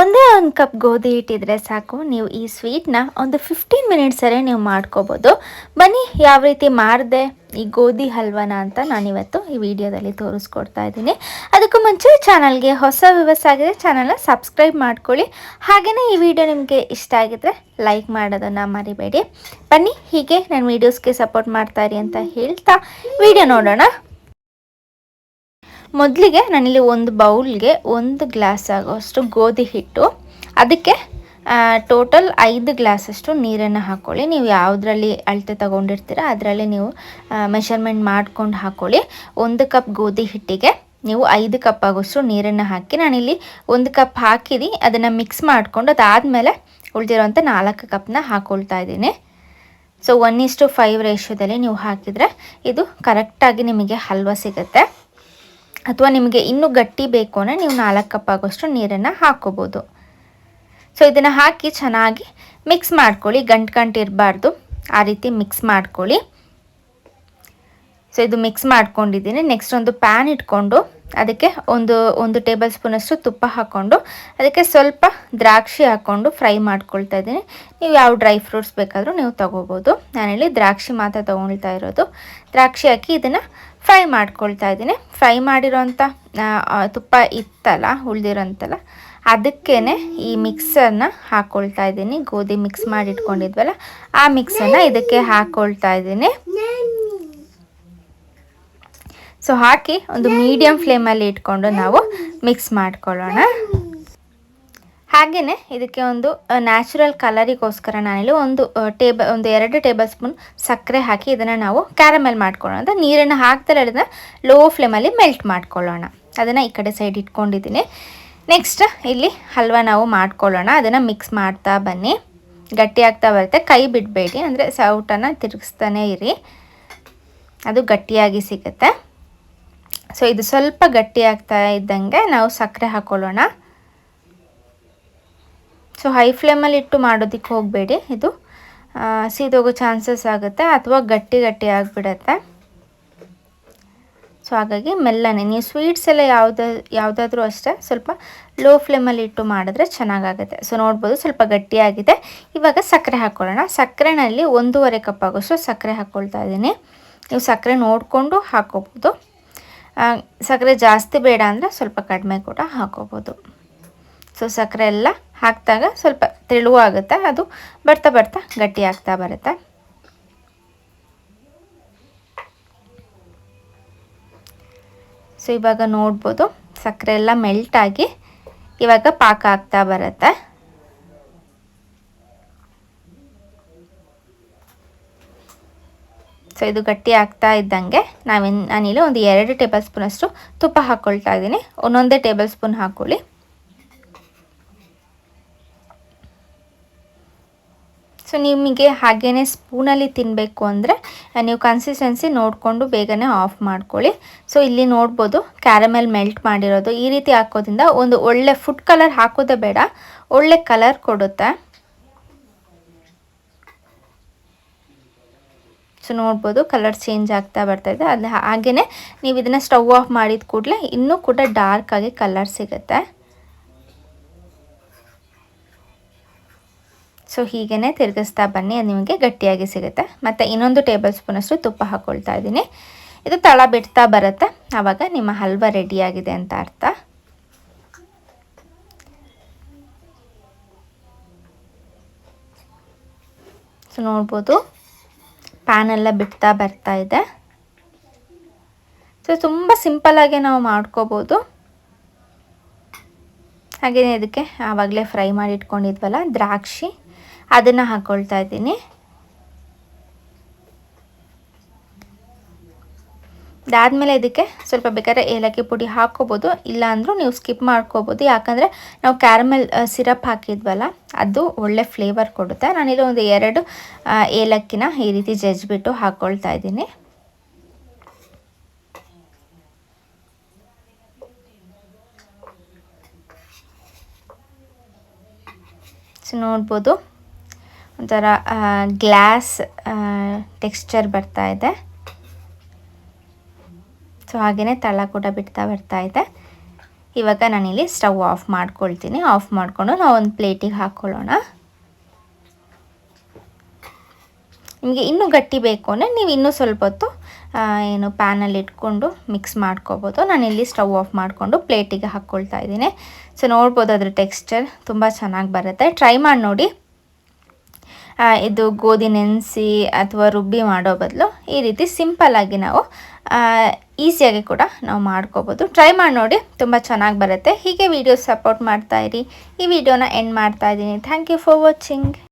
ಒಂದೇ ಒಂದು ಕಪ್ ಗೋಧಿ ಇಟ್ಟಿದ್ರೆ ಸಾಕು. ನೀವು ಈ ಸ್ವೀಟ್ನ ಒಂದು ಫಿಫ್ಟೀನ್ ಮಿನಿಟ್ಸರೆ ನೀವು ಮಾಡ್ಕೋಬೋದು. ಬನ್ನಿ, ಯಾವ ರೀತಿ ಮಾಡಿದೆ ಈ ಗೋಧಿ ಹಲ್ವಾನ ಅಂತ ನಾನಿವತ್ತು ಈ ವಿಡಿಯೋದಲ್ಲಿ ತೋರಿಸ್ಕೊಡ್ತಾ ಇದ್ದೀನಿ. ಅದಕ್ಕೂ ಮುಂಚೆ ಚಾನಲ್ಗೆ ಹೊಸ ವ್ಯವಸ್ಥೆ ಆಗಿದ್ರೆ ಚಾನಲ್ನ ಸಬ್ಸ್ಕ್ರೈಬ್ ಮಾಡ್ಕೊಳ್ಳಿ. ಹಾಗೆಯೇ ಈ ವಿಡಿಯೋ ನಿಮಗೆ ಇಷ್ಟ ಆಗಿದ್ರೆ ಲೈಕ್ ಮಾಡೋದನ್ನು ಮರಿಬೇಡಿ. ಬನ್ನಿ, ಹೀಗೆ ನನ್ನ ವೀಡಿಯೋಸ್ಗೆ ಸಪೋರ್ಟ್ ಮಾಡ್ತಾ ಇರಿ ಅಂತ ಹೇಳ್ತಾ ವಿಡಿಯೋ ನೋಡೋಣ. ಮೊದಲಿಗೆ ನಾನಿಲ್ಲಿ ಒಂದು ಬೌಲ್ಗೆ ಒಂದು ಗ್ಲಾಸ್ ಆಗೋಷ್ಟು ಗೋಧಿ ಹಿಟ್ಟು, ಅದಕ್ಕೆ ಟೋಟಲ್ ಐದು ಗ್ಲಾಸಷ್ಟು ನೀರನ್ನು ಹಾಕ್ಕೊಳ್ಳಿ ನೀವು ಯಾವುದರಲ್ಲಿ ಅಳತೆ ತಗೊಂಡಿರ್ತೀರ ಅದರಲ್ಲಿ ನೀವು ಮೆಷರ್ಮೆಂಟ್ ಮಾಡ್ಕೊಂಡು ಹಾಕ್ಕೊಳ್ಳಿ ಒಂದು ಕಪ್ ಗೋಧಿ ಹಿಟ್ಟಿಗೆ ನೀವು ಐದು ಕಪ್ ಆಗೋಷ್ಟು ನೀರನ್ನು ಹಾಕಿ, ನಾನಿಲ್ಲಿ ಒಂದು ಕಪ್ ಹಾಕಿದಿ, ಅದನ್ನು ಮಿಕ್ಸ್ ಮಾಡಿಕೊಂಡು ಅದಾದಮೇಲೆ ಉಳಿದಿರೋಂಥ ನಾಲ್ಕು ಕಪ್ನ ಹಾಕ್ಕೊಳ್ತಾ ಇದ್ದೀನಿ. So, one is to five ರೇಷ್ಯೋದಲ್ಲಿ ನೀವು ಹಾಕಿದರೆ ಇದು ಕರೆಕ್ಟಾಗಿ ನಿಮಗೆ ಹಲ್ವ ಸಿಗುತ್ತೆ. ಅಥವಾ ನಿಮಗೆ ಇನ್ನೂ ಗಟ್ಟಿ ಬೇಕು ಅಂದರೆ ನೀವು ನಾಲ್ಕು ಕಪ್ ಆಗೋಷ್ಟು ನೀರನ್ನು ಹಾಕ್ಕೋಬೋದು ಸೊ ಇದನ್ನು ಹಾಕಿ ಚೆನ್ನಾಗಿ ಮಿಕ್ಸ್ ಮಾಡ್ಕೊಳ್ಳಿ. ಗಂಟು ಗಂಟು ಇರಬಾರ್ದು. ಆ ರೀತಿ ಮಿಕ್ಸ್ ಮಾಡ್ಕೊಳ್ಳಿ. ಸೊ ಇದು ಮಿಕ್ಸ್ ಮಾಡ್ಕೊಂಡಿದ್ದೀನಿ. ನೆಕ್ಸ್ಟ್ ಒಂದು ಪ್ಯಾನ್ ಇಟ್ಕೊಂಡು ಅದಕ್ಕೆ ಒಂದು ಒಂದು ಟೇಬಲ್ ಸ್ಪೂನಷ್ಟು ತುಪ್ಪ ಹಾಕ್ಕೊಂಡು ಅದಕ್ಕೆ ಸ್ವಲ್ಪ ದ್ರಾಕ್ಷಿ ಹಾಕ್ಕೊಂಡು ಫ್ರೈ ಮಾಡ್ಕೊಳ್ತಾ ಇದ್ದೀನಿ. ನೀವು ಯಾವ ಡ್ರೈ ಫ್ರೂಟ್ಸ್ ಬೇಕಾದರೂ ನೀವು ತೊಗೋಬೋದು. ನಾನಿಲ್ಲಿ ದ್ರಾಕ್ಷಿ ಮಾತ್ರ ತೊಗೊಳ್ತಾ ಇರೋದು. ದ್ರಾಕ್ಷಿ ಹಾಕಿ ಇದನ್ನು ಫ್ರೈ ಮಾಡ್ಕೊಳ್ತಾ ಇದ್ದೀನಿ. ಫ್ರೈ ಮಾಡಿರೋಂಥ ತುಪ್ಪ ಇತ್ತಲ್ಲ, ಉಳ್ದಿರೋಂಥಲ್ಲ ಅದಕ್ಕೇ ಈ ಮಿಕ್ಸರ್ನ ಹಾಕ್ಕೊಳ್ತಾ ಇದ್ದೀನಿ. ಗೋಧಿ ಮಿಕ್ಸ್ ಮಾಡಿ ಇಟ್ಕೊಂಡಿದ್ವಲ್ಲ ಆ ಮಿಕ್ಸರ್ನ ಇದಕ್ಕೆ ಹಾಕ್ಕೊಳ್ತಾ ಇದ್ದೀನಿ. ಸೊ, ಹಾಕಿ ಒಂದು ಮೀಡಿಯಮ್ ಫ್ಲೇಮಲ್ಲಿ ಇಟ್ಕೊಂಡು ನಾವು ಮಿಕ್ಸ್ ಮಾಡ್ಕೊಳ್ಳೋಣ. ಹಾಗೆಯೇ ಇದಕ್ಕೆ ಒಂದು ನ್ಯಾಚುರಲ್ ಕಲರಿಗೋಸ್ಕರ ನಾನಿಲ್ಲಿ ಒಂದು ಟೇಬಲ್ ಒಂದು ಎರಡು ಟೇಬಲ್ ಸ್ಪೂನ್ ಸಕ್ಕರೆ ಹಾಕಿ ಇದನ್ನು ನಾವು ಕ್ಯಾರಮೆಲ್ ಮಾಡ್ಕೊಳ್ಳೋಣ. ಅಂದರೆ ನೀರನ್ನು ಹಾಕ್ತಾರೆ ಅದನ್ನು ಲೋ ಫ್ಲೇಮಲ್ಲಿ ಮೆಲ್ಟ್ ಮಾಡ್ಕೊಳ್ಳೋಣ. ಅದನ್ನು ಈ ಕಡೆ ಸೈಡ್ ಇಟ್ಕೊಂಡಿದ್ದೀನಿ. ನೆಕ್ಸ್ಟ್ ಇಲ್ಲಿ ಹಲ್ವ ನಾವು ಮಾಡ್ಕೊಳ್ಳೋಣ. ಅದನ್ನು ಮಿಕ್ಸ್ ಮಾಡ್ತಾ ಬನ್ನಿ. ಗಟ್ಟಿ ಆಗ್ತಾ ಬರುತ್ತೆ. ಕೈ ಬಿಡಬೇಡಿ. ಅಂದರೆ ಸೌಟನ್ನು ತಿರುಗಿಸ್ತಾನೆ ಇರಿ. ಅದು ಗಟ್ಟಿಯಾಗಿ ಸಿಗುತ್ತೆ. ಸೊ ಇದು ಸ್ವಲ್ಪ ಗಟ್ಟಿ ಆಗ್ತಾ ಇದ್ದಂಗೆ ನಾವು ಸಕ್ಕರೆ ಹಾಕ್ಕೊಳ್ಳೋಣ ಸೊ ಹೈ ಫ್ಲೇಮಲ್ಲಿ ಇಟ್ಟು ಮಾಡೋದಕ್ಕೆ ಹೋಗಬೇಡಿ ಇದು. ಸೀದೋಗೋ ಚಾನ್ಸಸ್ ಆಗುತ್ತೆ ಅಥವಾ ಗಟ್ಟಿ ಗಟ್ಟಿ ಆಗಿಬಿಡತ್ತೆ. ಸೊ ಹಾಗಾಗಿ ಮೆಲ್ಲನೆ, ನೀವು ಸ್ವೀಟ್ಸ್ ಎಲ್ಲ ಯಾವ್ದು, ಯಾವುದಾದ್ರೂ ಅಷ್ಟೇ ಸ್ವಲ್ಪ ಲೋ ಫ್ಲೇಮಲ್ಲಿ ಇಟ್ಟು ಮಾಡಿದ್ರೆ ಚೆನ್ನಾಗಾಗುತ್ತೆ. ಸೊ ನೋಡ್ಬೋದು ಸ್ವಲ್ಪ ಗಟ್ಟಿಯಾಗಿದೆ ಇವಾಗ ಸಕ್ಕರೆ ಹಾಕ್ಕೊಳ್ಳೋಣ ಸಕ್ಕರೆನಲ್ಲಿ ಒಂದೂವರೆ ಕಪ್ ಆಗೋಷ್ಟು ಸಕ್ಕರೆ ಹಾಕ್ಕೊಳ್ತಾ ಇದ್ದೀನಿ. ನೀವು ಸಕ್ಕರೆ ನೋಡಿಕೊಂಡು ಹಾಕೋಬೋದು. ಸಕ್ಕರೆ ಜಾಸ್ತಿ ಬೇಡ ಅಂದರೆ ಸ್ವಲ್ಪ ಕಡಿಮೆ ಕೂಡ ಹಾಕೋಬೋದು. ಸೊ ಸಕ್ಕರೆ ಎಲ್ಲ ಹಾಕಿದಾಗ ಸ್ವಲ್ಪ ತೆಳುವಾಗುತ್ತೆ ಅದು ಬರ್ತಾ ಬರ್ತಾ ಗಟ್ಟಿ ಆಗ್ತಾ ಬರುತ್ತೆ. ಸೊ ಇವಾಗ ನೋಡ್ಬೋದು ಸಕ್ಕರೆ ಎಲ್ಲ ಆಗಿ ಇವಾಗ ಪಾಕ ಆಗ್ತಾ ಬರುತ್ತೆ. ಸೊ ಇದು ಗಟ್ಟಿ ಆಗ್ತಾ ಇದ್ದಂಗೆ ನಾವೇನು ನಾನಿಲ್ಲಿ ಒಂದು ಎರಡು ಟೇಬಲ್ ಸ್ಪೂನಷ್ಟು ತುಪ್ಪ ಹಾಕ್ಕೊಳ್ತಾ ಇದ್ದೀನಿ. ಒಂದೊಂದೇ ಟೇಬಲ್ ಸ್ಪೂನ್ ಹಾಕ್ಕೊಳ್ಳಿ ಸೊ ನಿಮಗೆ ಹಾಗೇ ಸ್ಪೂನಲ್ಲಿ ತಿನ್ನಬೇಕು ಅಂದರೆ ನೀವು ಕನ್ಸಿಸ್ಟೆನ್ಸಿ ನೋಡಿಕೊಂಡು ಬೇಗನೆ ಆಫ್ ಮಾಡ್ಕೊಳ್ಳಿ. ಸೊ ಇಲ್ಲಿ ನೋಡ್ಬೋದು ಕ್ಯಾರಮೆಲ್ ಮೆಲ್ಟ್ ಮಾಡಿರೋದು. ಈ ರೀತಿ ಹಾಕೋದ್ರಿಂದ ಒಂದು ಒಳ್ಳೆ ಫುಡ್ ಕಲರ್ ಹಾಕೋದೇ ಬೇಡ, ಒಳ್ಳೆ ಕಲರ್ ಕೊಡುತ್ತೆ. ಸೊ ನೋಡ್ಬೋದು ಕಲರ್ ಚೇಂಜ್ ಆಗ್ತಾ ಬರ್ತಾ ಇದೆ. ಅದು ಹಾಗೆಯೇ ನೀವು ಇದನ್ನು ಸ್ಟವ್ ಆಫ್ ಮಾಡಿದ ಕೂಡಲೇ ಇನ್ನೂ ಕೂಡ ಡಾರ್ಕ್ ಆಗಿ ಕಲರ್ ಸಿಗುತ್ತೆ. ಸೊ ಹೀಗೇ ತಿರುಗಿಸ್ತಾ ಬನ್ನಿ, ಅದು ನಿಮಗೆ ಗಟ್ಟಿಯಾಗಿ ಸಿಗುತ್ತೆ. ಮತ್ತು ಇನ್ನೊಂದು ಟೇಬಲ್ ಸ್ಪೂನಷ್ಟು ತುಪ್ಪ ಹಾಕ್ಕೊಳ್ತಾ ಇದ್ದೀನಿ. ಇದು ತಳ ಬಿಡ್ತಾ ಬರುತ್ತೆ. ಆವಾಗ ನಿಮ್ಮ ಹಲ್ವ ರೆಡಿಯಾಗಿದೆ ಅಂತ ಅರ್ಥ. ಸೊ ನೋಡ್ಬೋದು. ಪ್ಯಾನೆಲ್ಲ ಬಿಡ್ತಾ ಬರ್ತಾ ಇದೆ. ಸೊ ತುಂಬ ಸಿಂಪಲ್ಲಾಗೆ ನಾವು ಮಾಡ್ಕೋಬೋದು. ಹಾಗೆಯೇ ಇದಕ್ಕೆ ಆವಾಗಲೇ ಫ್ರೈ ಮಾಡಿ ಇಟ್ಕೊಂಡಿದ್ವಲ್ಲ, ದ್ರಾಕ್ಷಿ. ಅದನ್ನು ಹಾಕ್ಕೊಳ್ತಾ ಇದ್ದೀನಿ. ಅದಾದಮೇಲೆ ಇದಕ್ಕೆ ಸ್ವಲ್ಪ ಬೇಕಾದ್ರೆ ಏಲಕ್ಕಿ ಪುಡಿ ಹಾಕ್ಕೋಬೋದು. ಇಲ್ಲಾಂದ್ರೂ ನೀವು ಸ್ಕಿಪ್ ಮಾಡ್ಕೋಬೋದು. ಯಾಕಂದರೆ ನಾವು ಕ್ಯಾರಮೆಲ್ ಸಿರಪ್ ಹಾಕಿದ್ವಲ್ಲ, ಅದು ಒಳ್ಳೆ ಫ್ಲೇವರ್ ಕೊಡುತ್ತೆ. ನಾನಿಲ್ಲಿ ಒಂದು ಎರಡು ಏಲಕ್ಕಿನ ಈ ರೀತಿ ಜಜ್ಜಿಬಿಟ್ಟು ಹಾಕ್ಕೊಳ್ತಾ ಇದ್ದೀನಿ. ನೋಡ್ಬೋದು. ಒಂಥರ ಗ್ಲಾಸ್ ಟೆಕ್ಸ್ಚರ್ ಬರ್ತಾ ಇದೆ. ಸೊ ಹಾಗೆಯೇ ತಳ ಕೂಡ ಬಿಡ್ತಾ ಬರ್ತಾ ಇದೆ. ಇವಾಗ ನಾನಿಲ್ಲಿ ಸ್ಟವ್ ಆಫ್ ಮಾಡ್ಕೊಳ್ತೀನಿ. ಆಫ್ ಮಾಡಿಕೊಂಡು ನಾವು ಒಂದು ಪ್ಲೇಟಿಗೆ ಹಾಕ್ಕೊಳ್ಳೋಣ ನಿಮಗೆ ಇನ್ನೂ ಗಟ್ಟಿ ಬೇಕು ಅಂದರೆ ನೀವು ಇನ್ನೂ ಸ್ವಲ್ಪ ಹೊತ್ತು ಏನು ಪ್ಯಾನಲ್ಲಿ ಇಟ್ಕೊಂಡು ಮಿಕ್ಸ್ ಮಾಡ್ಕೋಬೋದು. ನಾನಿಲ್ಲಿ ಸ್ಟವ್ ಆಫ್ ಮಾಡಿಕೊಂಡು ಪ್ಲೇಟಿಗೆ ಹಾಕ್ಕೊಳ್ತಾ ಇದ್ದೀನಿ. ಸೊ ನೋಡ್ಬೋದು ಅದ್ರ ಟೆಕ್ಸ್ಚರ್ ತುಂಬ ಚೆನ್ನಾಗಿ ಬರುತ್ತೆ. ಟ್ರೈ ಮಾಡಿ ನೋಡಿ. ಇದು ಗೋಧಿ ನೆನೆಸಿ ಅಥವಾ ರುಬ್ಬಿ ಮಾಡೋ ಬದಲು ಈ ರೀತಿ ಸಿಂಪಲ್ಲಾಗಿ ನಾವು ಈಸಿಯಾಗಿ ಕೂಡ ನಾವು ಮಾಡ್ಕೋಬೋದು. ಟ್ರೈ ಮಾಡಿ ನೋಡಿ, ತುಂಬ ಚೆನ್ನಾಗಿ ಬರುತ್ತೆ. ಹೀಗೆ ವಿಡಿಯೋ ಸಪೋರ್ಟ್ ಮಾಡ್ತಾ ಇರಿ. ಈ ವಿಡಿಯೋನ ಎಂಡ್ ಮಾಡ್ತಾ ಇದ್ದೀನಿ. Thank you for watching